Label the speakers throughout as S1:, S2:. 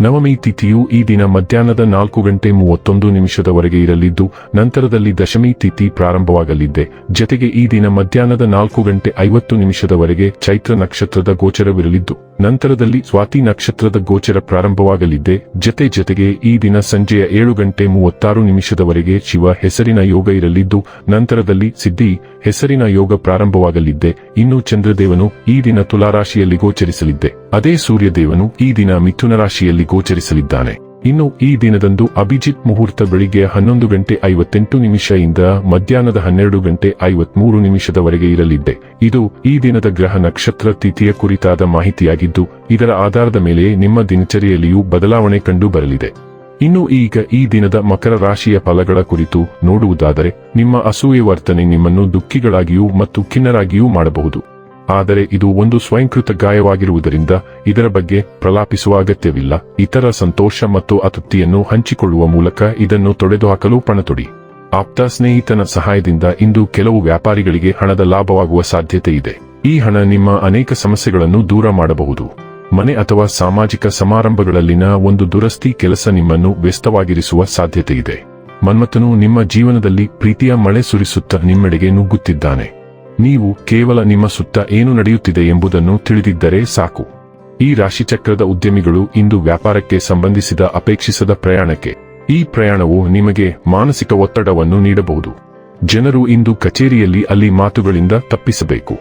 S1: ನವಮಿ ತಿಥಿಯು ಈ ದಿನ ಮಧ್ಯಾಹ್ನದ ನಾಲ್ಕು ಗಂಟೆ ಮೂವತ್ತೊಂದು ನಿಮಿಷದವರೆಗೆ ಇರಲಿದ್ದು, ನಂತರದಲ್ಲಿ ದಶಮಿ ತಿಥಿ ಪ್ರಾರಂಭವಾಗಲಿದೆ ಜತೆಗೆ ಈ ದಿನ ಮಧ್ಯಾಹ್ನದ ನಾಲ್ಕು ಗಂಟೆ ಐವತ್ತು ನಿಮಿಷದವರೆಗೆ ಚೈತ್ರ ನಕ್ಷತ್ರದ ಗೋಚರವಿರಲಿದ್ದು ನಂತರದಲ್ಲಿ ಸ್ವಾತಿ ನಕ್ಷತ್ರದ ಗೋಚರ ಪ್ರಾರಂಭವಾಗಲಿದೆ. ಜತೆ ಜತೆಗೆ ಈ ದಿನ ಸಂಜೆಯ ಏಳು ಗಂಟೆ ಮೂವತ್ತಾರು ನಿಮಿಷದವರೆಗೆ ಶಿವ ಹೆಸರಿನ ಯೋಗ ಇರಲಿದ್ದು, ನಂತರದಲ್ಲಿ ಸಿದ್ಧಿ ಹೆಸರಿನ ಯೋಗ ಪ್ರಾರಂಭವಾಗಲಿದ್ದೆ ಇನ್ನು ಚಂದ್ರದೇವನು ಈ ದಿನ ತುಲಾರಾಶಿಯಲ್ಲಿ ಗೋಚರಿಸಲಿದ್ದೆ. ಅದೇ ಸೂರ್ಯದೇವನು ಈ ದಿನ ಮಿಥುನ ರಾಶಿಯಲ್ಲಿ ಗೋಚರಿಸಲಿದ್ದಾನೆ. ಇನ್ನು ಈ ದಿನದಂದು ಅಭಿಜಿತ್ ಮುಹೂರ್ತ ಬೆಳಿಗ್ಗೆ ಹನ್ನೊಂದು ಗಂಟೆ ಐವತ್ತೆಂಟು ನಿಮಿಷದಿಂದ ಮಧ್ಯಾಹ್ನದ ಹನ್ನೆರಡು ಗಂಟೆ ಐವತ್ಮೂರು ನಿಮಿಷದವರೆಗೆ ಇರಲಿದೆ. ಇದು ಈ ದಿನದ ಗ್ರಹ ನಕ್ಷತ್ರ ತಿಥಿಯ ಕುರಿತಾದ ಮಾಹಿತಿಯಾಗಿದ್ದು, ಇದರ ಆಧಾರದ ಮೇಲೆ ನಿಮ್ಮ ದಿನಚರಿಯಲ್ಲಿಯೂ ಬದಲಾವಣೆ ಕಂಡು ಬರಲಿದೆ. ಇನ್ನು ಈಗ ಈ ದಿನದ ಮಕರ ರಾಶಿಯ ಫಲಗಳ ಕುರಿತು ನೋಡುವುದಾದರೆ, ನಿಮ್ಮ ಅಸೂಯೆ ವರ್ತನೆ ನಿಮ್ಮನ್ನು ದುಃಖಿಗಳಾಗಿಯೂ ಮತ್ತು ಖಿನ್ನರಾಗಿಯೂ ಮಾಡಬಹುದು. ಆದರೆ ಇದು ಒಂದು ಸ್ವಯಂಕೃತ ಗಾಯವಾಗಿರುವುದರಿಂದ ಇದರ ಬಗ್ಗೆ ಪ್ರಲಾಪಿಸುವ ಅಗತ್ಯವಿಲ್ಲ. ಇತರ ಸಂತೋಷ ಮತ್ತು ಅತೃಪ್ತಿಯನ್ನು ಹಂಚಿಕೊಳ್ಳುವ ಮೂಲಕ ಇದನ್ನು ತೊಡೆದುಹಾಕಲು ಪಣತೊಡಿ. ಆಪ್ತ ಸ್ನೇಹಿತನ ಸಹಾಯದಿಂದ ಇಂದು ಕೆಲವು ವ್ಯಾಪಾರಿಗಳಿಗೆ ಹಣದ ಲಾಭವಾಗುವ ಸಾಧ್ಯತೆ ಇದೆ. ಈ ಹಣ ನಿಮ್ಮ ಅನೇಕ ಸಮಸ್ಯೆಗಳನ್ನು ದೂರ ಮಾಡಬಹುದು. ಮನೆ ಅಥವಾ ಸಾಮಾಜಿಕ ಸಮಾರಂಭಗಳಲ್ಲಿನ ಒಂದು ದುರಸ್ತಿ ಕೆಲಸ ನಿಮ್ಮನ್ನು ವ್ಯಸ್ತವಾಗಿರಿಸುವ ಸಾಧ್ಯತೆ ಇದೆ. ಮನ್ಮಥನು ನಿಮ್ಮ ಜೀವನದಲ್ಲಿ ಪ್ರೀತಿಯ ಮಳೆ ಸುರಿಸುತ್ತಾ ನಿಮ್ಮೆಡೆಗೆ ನುಗ್ಗುತ್ತಿದ್ದಾನೆ. ನೀವು ಕೇವಲ ನಿಮ್ಮ ಸುತ್ತ ಏನು ನಡೆಯುತ್ತಿದೆ ಎಂಬುದನ್ನು ತಿಳಿದಿದ್ದರೆ ಸಾಕು. ಈ ರಾಶಿಚಕ್ರದ ಉದ್ಯಮಿಗಳು ಇಂದು ವ್ಯಾಪಾರಕ್ಕೆ ಸಂಬಂಧಿಸಿದ ಅಪೇಕ್ಷಿಸದ ಪ್ರಯಾಣಕ್ಕೆ. ಈ ಪ್ರಯಾಣವು ನಿಮಗೆ ಮಾನಸಿಕ ಒತ್ತಡವನ್ನು ನೀಡಬಹುದು. ಜನರು ಇಂದು ಕಚೇರಿಯಲ್ಲಿ ಅಲ್ಲಿ ಮಾತುಗಳಿಂದ ತಪ್ಪಿಸಬೇಕು.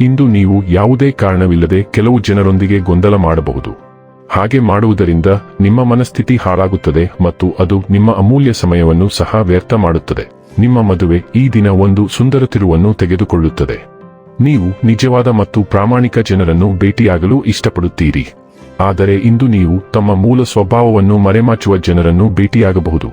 S1: ಇಂದು ನೀವು ಯಾವುದೇ ಕಾರಣವಿಲ್ಲದೆ ಕೆಲವು ಜನರೊಂದಿಗೆ ಗೊಂದಲ ಮಾಡಬಹುದು. ಹಾಗೆ ಮಾಡುವುದರಿಂದ ನಿಮ್ಮ ಮನಸ್ಥಿತಿ ಹಾಳಾಗುತ್ತದೆ ಮತ್ತು ಅದು ನಿಮ್ಮ ಅಮೂಲ್ಯ ಸಮಯವನ್ನು ಸಹ ವ್ಯರ್ಥ ಮಾಡುತ್ತದೆ. ನಿಮ್ಮ ಮದುವೆ ಈ ದಿನ ಒಂದು ಸುಂದರ ತಿರುವನ್ನು ತೆಗೆದುಕೊಳ್ಳುತ್ತದೆ. ನೀವು ನಿಜವಾದ ಮತ್ತು ಪ್ರಾಮಾಣಿಕ ಜನರನ್ನು ಭೇಟಿಯಾಗಲು ಇಷ್ಟಪಡುತ್ತೀರಿ. ಆದರೆ ಇಂದು ನೀವು ತಮ್ಮ ಮೂಲ ಸ್ವಭಾವವನ್ನು ಮರೆಮಾಚುವ ಜನರನ್ನು ಭೇಟಿಯಾಗಬಹುದು.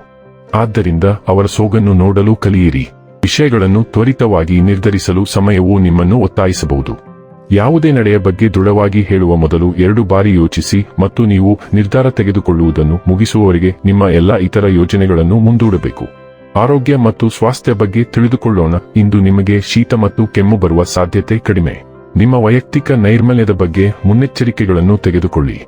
S1: ಆದ್ದರಿಂದ ಅವರ ಸೋಗನ್ನು ನೋಡಲು ಕಲಿಯಿರಿ. ವಿಷಯಗಳನ್ನು ತ್ವರಿತವಾಗಿ ನಿರ್ಧರಿಸಲು ಸಮಯವು ನಿಮ್ಮನ್ನು ಒತ್ತಾಯಿಸಬಹುದು. ಯಾವುದೇ ನಡೆಯ ಬಗ್ಗೆ ದೃಢವಾಗಿ ಹೇಳುವ ಮೊದಲು ಎರಡು ಬಾರಿ ಯೋಚಿಸಿ ಮತ್ತು ನೀವು ನಿರ್ಧಾರ ತೆಗೆದುಕೊಳ್ಳುವುದನ್ನು ಮುಗಿಸುವವರೆಗೆ ನಿಮ್ಮ ಎಲ್ಲಾ ಇತರ ಯೋಜನೆಗಳನ್ನು ಮುಂದೂಡಬೇಕು. ಆರೋಗ್ಯ ಮತ್ತು ಸ್ವಾಸ್ಥ್ಯ ಬಗ್ಗೆ ತಿಳಿದುಕೊಳ್ಳೋಣ. ಇಂದು ನಿಮಗೆ ಶೀತ ಮತ್ತು ಕೆಮ್ಮು ಬರುವ ಸಾಧ್ಯತೆ ಕಡಿಮೆ. ನಿಮ್ಮ ವೈಯಕ್ತಿಕ ನೈರ್ಮಲ್ಯದ ಬಗ್ಗೆ ಮುನ್ನೆಚ್ಚರಿಕೆಗಳನ್ನು ತೆಗೆದುಕೊಳ್ಳಿ.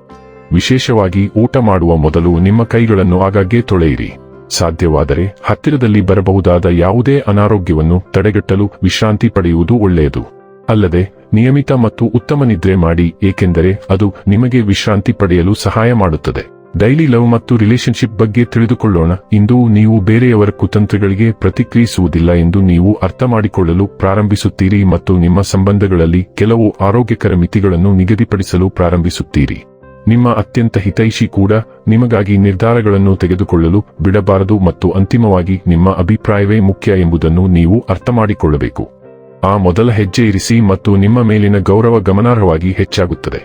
S1: ವಿಶೇಷವಾಗಿ ಊಟ ಮಾಡುವ ಮೊದಲು ನಿಮ್ಮ ಕೈಗಳನ್ನು ಆಗಾಗ್ಗೆ ತೊಳೆಯಿರಿ. ಸಾಧ್ಯವಾದರೆ ಹತ್ತಿರದಲ್ಲಿ ಬರಬಹುದಾದ ಯಾವುದೇ ಅನಾರೋಗ್ಯವನ್ನು ತಡೆಗಟ್ಟಲು ವಿಶ್ರಾಂತಿ ಪಡೆಯುವುದು ಒಳ್ಳೆಯದು. ಅಲ್ಲದೆ ನಿಯಮಿತ ಮತ್ತು ಉತ್ತಮ ನಿದ್ರೆ ಮಾಡಿ, ಏಕೆಂದರೆ ಅದು ನಿಮಗೆ ವಿಶ್ರಾಂತಿ ಪಡೆಯಲು ಸಹಾಯ ಮಾಡುತ್ತದೆ. ಡೈಲಿ ಲವ್ ಮತ್ತು ರಿಲೇಶನ್ಶಿಪ್ ಬಗ್ಗೆ ತಿಳಿದುಕೊಳ್ಳೋಣ. ಇಂದು ನೀವು ಬೇರೆಯವರ ಕುತಂತ್ರಗಳಿಗೆ ಪ್ರತಿಕ್ರಿಯಿಸುವುದಿಲ್ಲ ಎಂದು ನೀವು ಅರ್ಥ ಮಾಡಿಕೊಳ್ಳಲು ಪ್ರಾರಂಭಿಸುತ್ತೀರಿ ಮತ್ತು ನಿಮ್ಮ ಸಂಬಂಧಗಳಲ್ಲಿ ಕೆಲವು ಆರೋಗ್ಯಕರ ಮಿತಿಗಳನ್ನು ನಿಗದಿಪಡಿಸಲು ಪ್ರಾರಂಭಿಸುತ್ತೀರಿ. ನಿಮ್ಮ ಅತ್ಯಂತ ಹಿತೈಷಿ ಕೂಡ ನಿಮಗಾಗಿ ನಿರ್ಧಾರಗಳನ್ನು ತೆಗೆದುಕೊಳ್ಳಲು ಬಿಡಬಾರದು ಮತ್ತು ಅಂತಿಮವಾಗಿ ನಿಮ್ಮ ಅಭಿಪ್ರಾಯವೇ ಮುಖ್ಯ ಎಂಬುದನ್ನು ನೀವು ಅರ್ಥ ಮಾಡಿಕೊಳ್ಳಬೇಕು ಆ ಮೊದಲ ಹೆಜ್ಜೆ ಇರಿಸಿ ಮತ್ತು ನಿಮ್ಮ ಮೇಲಿನ ಗೌರವ ಗಮನಾರ್ಹವಾಗಿ ಹೆಚ್ಚಾಗುತ್ತದೆ.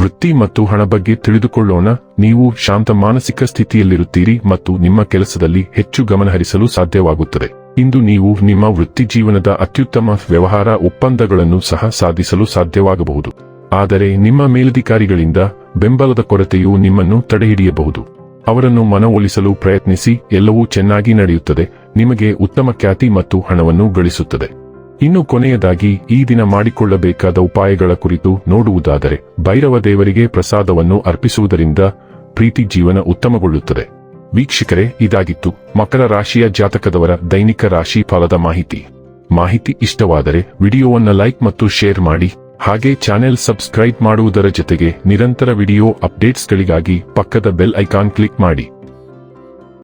S1: ವೃತ್ತಿ ಮತ್ತು ಹಣ ಬಗ್ಗೆ ತಿಳಿದುಕೊಳ್ಳೋಣ. ನೀವು ಶಾಂತ ಮಾನಸಿಕ ಸ್ಥಿತಿಯಲ್ಲಿರುತ್ತೀರಿ ಮತ್ತು ನಿಮ್ಮ ಕೆಲಸದಲ್ಲಿ ಹೆಚ್ಚು ಗಮನಹರಿಸಲು ಸಾಧ್ಯವಾಗುತ್ತದೆ. ಇಂದು ನೀವು ನಿಮ್ಮ ವೃತ್ತಿ ಜೀವನದ ಅತ್ಯುತ್ತಮ ವ್ಯವಹಾರ ಒಪ್ಪಂದಗಳನ್ನು ಸಹ ಸಾಧಿಸಲು ಸಾಧ್ಯವಾಗಬಹುದು. ಆದರೆ ನಿಮ್ಮ ಮೇಲಧಿಕಾರಿಗಳಿಂದ ಬೆಂಬಲದ ಕೊರತೆಯು ನಿಮ್ಮನ್ನು ತಡೆಹಿಡಿಯಬಹುದು. ಅವರನ್ನು ಮನವೊಲಿಸಲು ಪ್ರಯತ್ನಿಸಿ, ಎಲ್ಲವೂ ಚೆನ್ನಾಗಿ ನಡೆಯುತ್ತದೆ, ನಿಮಗೆ ಉತ್ತಮ ಖ್ಯಾತಿ ಮತ್ತು ಹಣವನ್ನು ಗಳಿಸುತ್ತದೆ. ಇನ್ನು ಕೊನೆಯದಾಗಿ ಈ ದಿನ ಮಾಡಿಕೊಳ್ಳಬೇಕಾದ ಉಪಾಯಗಳ ಕುರಿತು ನೋಡುವುದಾದರೆ ಭೈರವ ದೇವರಿಗೆ ಪ್ರಸಾದವನ್ನು ಅರ್ಪಿಸುವುದರಿಂದ ಪ್ರೀತಿ ಜೀವನ ಉತ್ತಮಗೊಳ್ಳುತ್ತದೆ. ವೀಕ್ಷಕರೇ, ಇದಾಗಿತ್ತು ಮಕರ ರಾಶಿಯ ಜಾತಕದವರ ದೈನಿಕ ರಾಶಿ ಫಲದ ಮಾಹಿತಿ. ಮಾಹಿತಿ ಇಷ್ಟವಾದರೆ ವಿಡಿಯೋವನ್ನು ಲೈಕ್ ಮತ್ತು ಶೇರ್ ಮಾಡಿ, ಹಾಗೆ ಚಾನೆಲ್ ಸಬ್ಸ್ಕ್ರೈಬ್ ಮಾಡುವುದರ ಜೊತೆಗೆ ನಿರಂತರ ವಿಡಿಯೋ ಅಪ್ಡೇಟ್ಸ್ಗಳಿಗಾಗಿ ಪಕ್ಕದ ಬೆಲ್ ಐಕಾನ್ ಕ್ಲಿಕ್ ಮಾಡಿ.